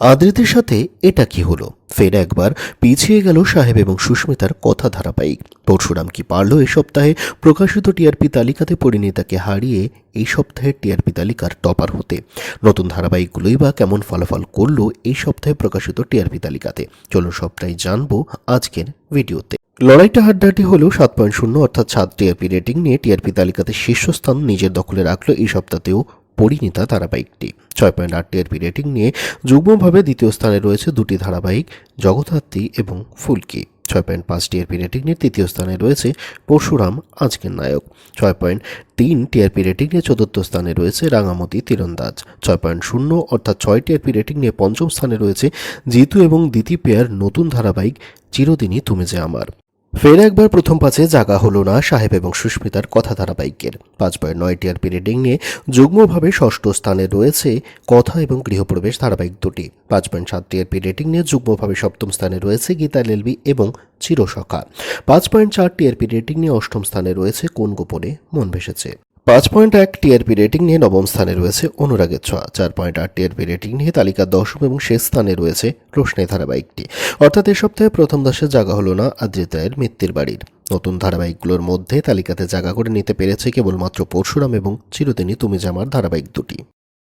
আদ্রিতের সাথে এটা কি হলো? ফের একবার পিছিয়ে গেল সাহেব এবং সুস্মিতার কথা ধারাবাহিক। পরশুরাম কি পারল এ সপ্তাহে? প্রকাশিত টিআরপি তালিকাতে পরিণীতাকে হারিয়ে এই সপ্তাহের টিআরপি তালিকার টপার হতে। নতুন ধারাবাহিকগুলোই বা কেমন ফলাফল করল এই সপ্তাহে প্রকাশিত টিআরপি তালিকাতে। চলুন সবটাই জানব আজকের ভিডিওতে। লড়াইটা হাড্ডাহাড্ডি হলেও সাত পয়েন্ট শূন্য অর্থাৎ সাত টিআরপি রেটিং নিয়ে টিআরপি তালিকাতে শীর্ষস্থান নিজের দখলে রাখল এই সপ্তাহতেও পরিণীতা ধারাবাহিকটি। ছয় পয়েন্ট আট টিআরপি রেটিং নিয়ে যুগ্মভাবে দ্বিতীয় স্থানে রয়েছে দুটি ধারাবাহিক, জগদ্ধাত্রী এবং ফুলকি। ছয় পয়েন্ট পাঁচ টিআরপি রেটিং নিয়ে তৃতীয় স্থানে রয়েছে পরশুরাম, আজকের নায়ক। ছয় পয়েন্ট তিন টিআরপি রেটিং নিয়ে চতুর্থ স্থানে রয়েছে রাঙামতি তীরন্দাজ। ছয় পয়েন্ট শূন্য অর্থাৎ ছয় টিআরপি রেটিং নিয়ে পঞ্চম স্থানে রয়েছে জিতু এবং দিতি পেয়ার নতুন ধারাবাহিক, চিরদিনই তুমি যে আমার। ফের একবার প্রথম পাঁচে জাগা হলো না সাহেব এবং সুস্মিতার কথা ধারাবাহিকের পাঁচ পয়েন্ট নয় টিআরপি রেটিং নিয়ে যুগ্মভাবে ষষ্ঠ স্থানে রয়েছে কথা এবং গৃহপ্রবেশ ধারাবাহিক দুটি। পাঁচ পয়েন্ট সাত টিআরপি রেটিং নিয়ে যুগ্মভাবে সপ্তম স্থানে রয়েছে গীতা লেলবি এবং চিরসখা। পাঁচ পয়েন্ট চার টিআরপি রেটিং নিয়ে অষ্টম স্থানে রয়েছে কোন গোপনে মন ভেসেছে? পাঁচ পয়েন্ট এক টিআরপি রেটিং নিয়ে নবম স্থানে রয়েছে অনুরাগের ছোঁয়া। চার পয়েন্ট আট টিআরপি রেটিং নিয়ে তালিকার দশম এবং শেষ স্থানে রয়েছে রোশনে ধারাবাহিকটি। অর্থাৎ এ সপ্তাহে প্রথম দশে জাগা হলো না আদ্রিত রায়ের মৃত্যুর বাড়ির। নতুন ধারাবাহিকগুলোর মধ্যে তালিকাতে জায়গা করে নিতে পেরেছে কেবলমাত্র পরশুরাম এবং চিরদিনই তুমি জামার ধারাবাহিক দুটি।